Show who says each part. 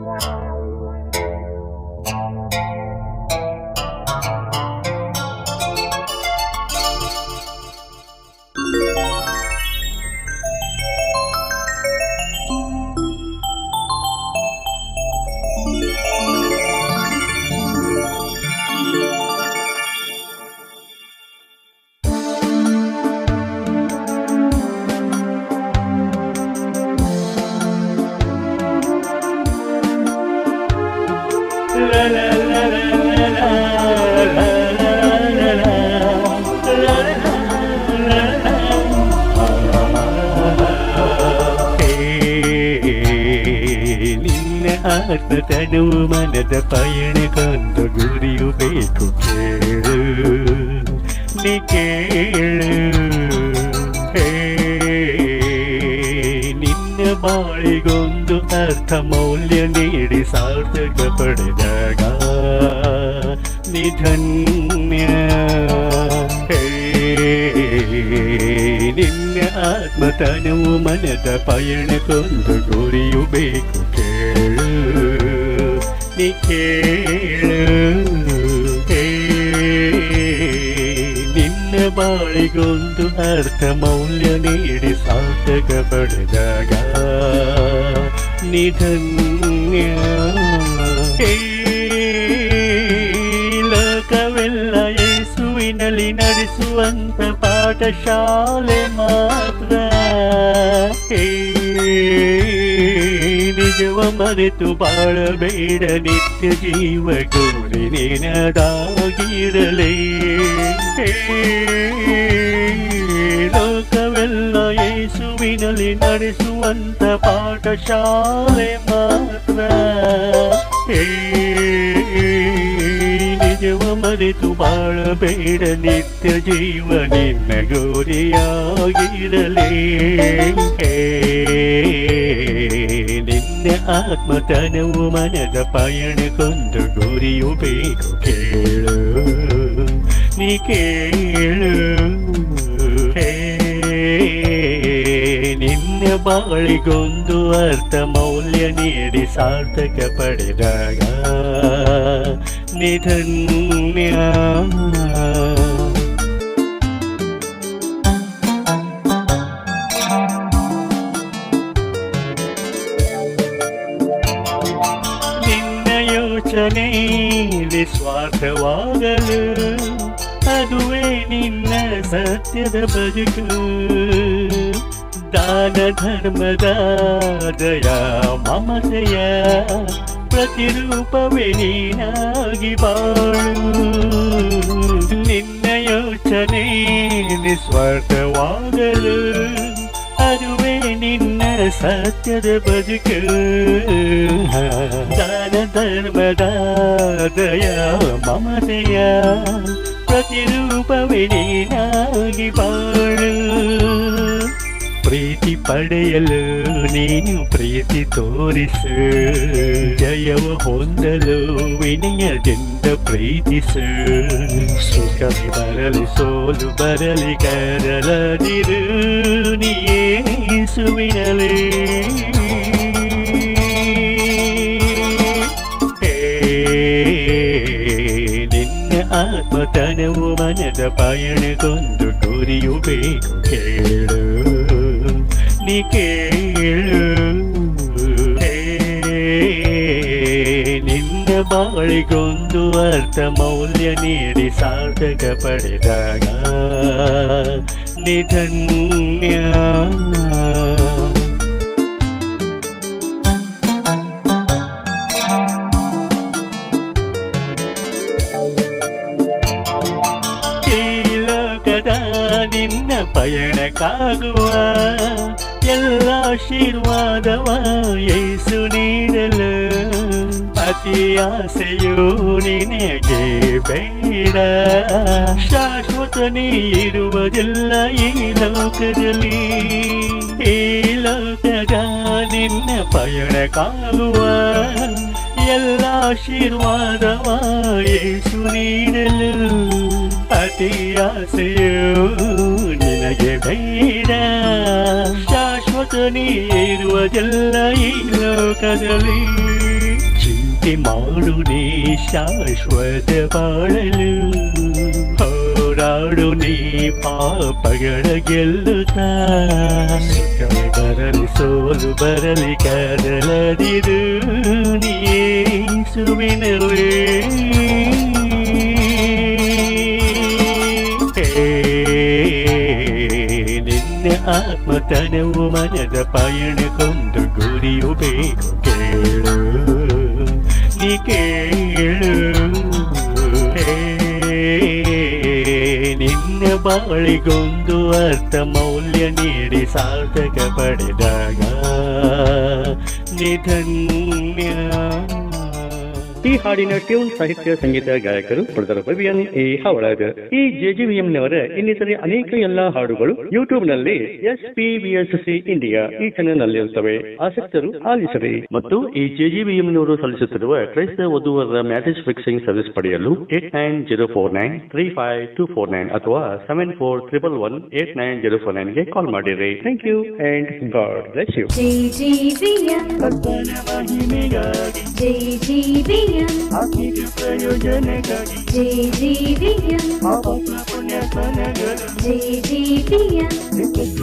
Speaker 1: Bye. ಆತ್ಮತನವು ಮನದ ಪಯಣಕ್ಕೊಂದು ಗುರಿಯು ಬೇಕು ಕೇಳು ನೀ ಕೇಳು ಬಾಳಿಗೊಂದು ಅರ್ಥ ಮೌಲ್ಯ ನೀಡಿ ಸಾರ್ಥಕ ಪಡೆದಾಗ ನಿಧನ್ಯ ಹೇ, ನಿನ್ನ ಆತ್ಮತನವು ಮನದ ಪಯಣಕ್ಕೊಂದು ಗುರಿಯು ಬೇಕು ಕೇಳು ನೀ ಕೇಳು ಬಾಳಿಗೊಂದು ಅರ್ಥ ಮೌಲ್ಯ ನೀಡಿ ಸಾರ್ಥಕ ಪಡೆದಾಗ ನಿಧನ್ಯ ಹೇ, ಲೋಕವೆಲ್ಲ ಯೇಸುವಿನಲ್ಲಿ ನಡೆಸುವಂತ ಪಾಠಶಾಲೆ ಮಾತ್ರ ಹೇ, ನಿಜವ ಮರೆತು ಬಾಳಬೇಡ ನಿತ್ಯ ಜೀವ ಗೋರಿ ನಿನದಾಗಿರಲೇ. ಲೋಕವೆಲ್ಲ ಯೇಸುವಿನಲ್ಲಿ ನಡೆಸುವಂತ ಪಾಠಶಾಲೆ ಮಾತ್ರ. ನಿಜವ ಮರೆತು ಬಾಳಬೇಡ ನಿತ್ಯ ಜೀವ ನಿನ್ನ ಗುರಿಯಾಗಿರಲೇ. ಹೇ, ನಿನ್ನ ಆತ್ಮತನವು ಮನದ ಪಯಣಕ್ಕೊಂದು ಗುರಿಯು ಬೇಕು ಕೇಳು ನೀ ಕೇಳು ಹೇ, ನಿನ್ನ ಬಾಳಿಗೊಂದು ಅರ್ಥ ಮೌಲ್ಯ ನೀಡಿ ಸಾರ್ಥಕ ಪಡೆದಾಗ ನಿಧನ್ಯ ಯೋಚನೆ ನಿಸ್ವಾರ್ಥವಾಗಲು ಅದುವೇ ನಿನ್ನ ಸತ್ಯದ ಬದುಕು. ದಾನ ಧರ್ಮದ ದಯ ಮಮತೆಯ ಪ್ರತಿರೂಪವೇ ನೀನಾಗಿ ಬಾಳು. ನಿನ್ನ ಯೋಚನೆ ನಿಸ್ವಾರ್ಥವಾಗಲು ನಿನ್ನ ಸತ್ಯದ ಬದುಕು. ದಾನ ಧರ್ಮದ ದಯ, ಮಮತೆಯ ಪ್ರತಿರೂಪವೇ ನೀನಾಗಿ ಬಾಳು. ಪ್ರೀತಿ ಪಡೆಯಲು ನೀನು ಪ್ರೀತಿ ತೋರಿಸು. ಜಯವ ಹೊಂದಲು ವಿನಯದಿಂದ ಪ್ರೀತಿಸು. ಸುಖ ಬರಲಿ, ಸೋಲು ಬರಲಿ ಕರಲದಿರು ನೀಸುವಿನಲೇ ನಿನ್ನ ಆತ್ಮತನವು ಮನದ ಪಯಣಕ್ಕೊಂದು ಗುರಿಯು ಬೇಕು ಕೇಳು ನೀ ಕೇಳು ಹೇ, ನಿನ್ನ ಬಾಳಿಗೊಂದು ಅರ್ಥ ಮೌಲ್ಯ ನೀಡಿ ಸಾರ್ಥಕ ಪಡೆದಾಗ ನಿಧನ್ಯ ನಿನ್ನ ಪಯಣಕ್ಕಾಗುವ ಎಲ್ಲ ಆಶೀರ್ವಾದವ ಯೇಸು ನೀಡಲು. ಅತಿ ಆಸೆಯು ನಿನಗೆ ಬೇಡ. ಶಾಶ್ವತ ನೀ ಇರುವುದಿಲ್ಲ ಈ ಲೋಕದಲ್ಲಿ. ಈ ಲೋಕದ ನಿನ್ನ ಪಯಣಕ್ಕಾಗುವ ಎಲ್ಲ ಆಶೀರ್ವಾದವ ಯೇಸು ನೀಡಲು. ಅತಿ ಆಸೆಯು ನಿನಗೆ ಬೇಡ. ಶಾಶ್ವತ ನೀರುವುದೆಲ್ಲ ಈ ಲೋಕದಲ್ಲಿ ಚಿಂತೆ ಮಾಡು ನೀ ಶಾಶ್ವತ ಬಾಳಲು. ಹೋರಾಡು ನೀ ಪಾಪಗಳ ಗೆಲ್ಲುತ್ತಾ. ಬರಲಿ ಸೋಲು ಬರಲಿ ಕದಲದಿರು ಆತ್ಮತನವು ಮನದ ಪಯಣಕ್ಕೊಂದು ಗುರಿಯು ಬೇಕು ಕೇಳು ನೀ ಕೇಳು ಹೇ, ನಿನ್ನ ಬಾಳಿಗೊಂದು ಅರ್ಥ ಮೌಲ್ಯ ನೀಡಿ ಸಾರ್ಥಕ ಪಡೆದಾಗ ನಿಧನ್ಯ
Speaker 2: ಈ ಹಾಡಿನ ಟ್ಯೂನ್ ಸಾಹಿತ್ಯ ಸಂಗೀತ ಗಾಯಕರು ಪಡೆದರು ಪವಿಯನ್ ಎ ಹಾವಳಾಗ ಈ ಜೆಜಿವಿಎಂನವರ ಇನ್ನಿತರೆ ಅನೇಕ ಎಲ್ಲಾ ಹಾಡುಗಳು ಯೂಟ್ಯೂಬ್ನಲ್ಲಿ ಎಸ್ ಪಿ ಸಿ ಇಂಡಿಯಾ ಈ ಚಾನೆಲ್ನಲ್ಲಿ ಇರುತ್ತವೆ ಆಸಕ್ತರು ಆಲಿಸರಿ ಮತ್ತು ಈ ಜೆಜಿವಿಎಂನವರು ಸಲ್ಲಿಸುತ್ತಿರುವ ಕ್ರೈಸ್ತ ವಧುವರ ಮ್ಯಾರೇಜ್ ಫಿಕ್ಸಿಂಗ್ ಸರ್ವಿಸ್ ಪಡೆಯಲು eight nine zero four nine three five two four nine ಅಥವಾ seven four triple one eight nine zero four ನೈನ್ಗೆ call ಮಾಡಿರಿ. Thank you and
Speaker 3: God
Speaker 1: bless you.
Speaker 3: Vivian.
Speaker 1: Hakiki Freyo
Speaker 3: Jenegagi.
Speaker 1: JG Vivian. Abapla
Speaker 3: Punya
Speaker 1: Panagagi. JG Vivian.
Speaker 3: Dikit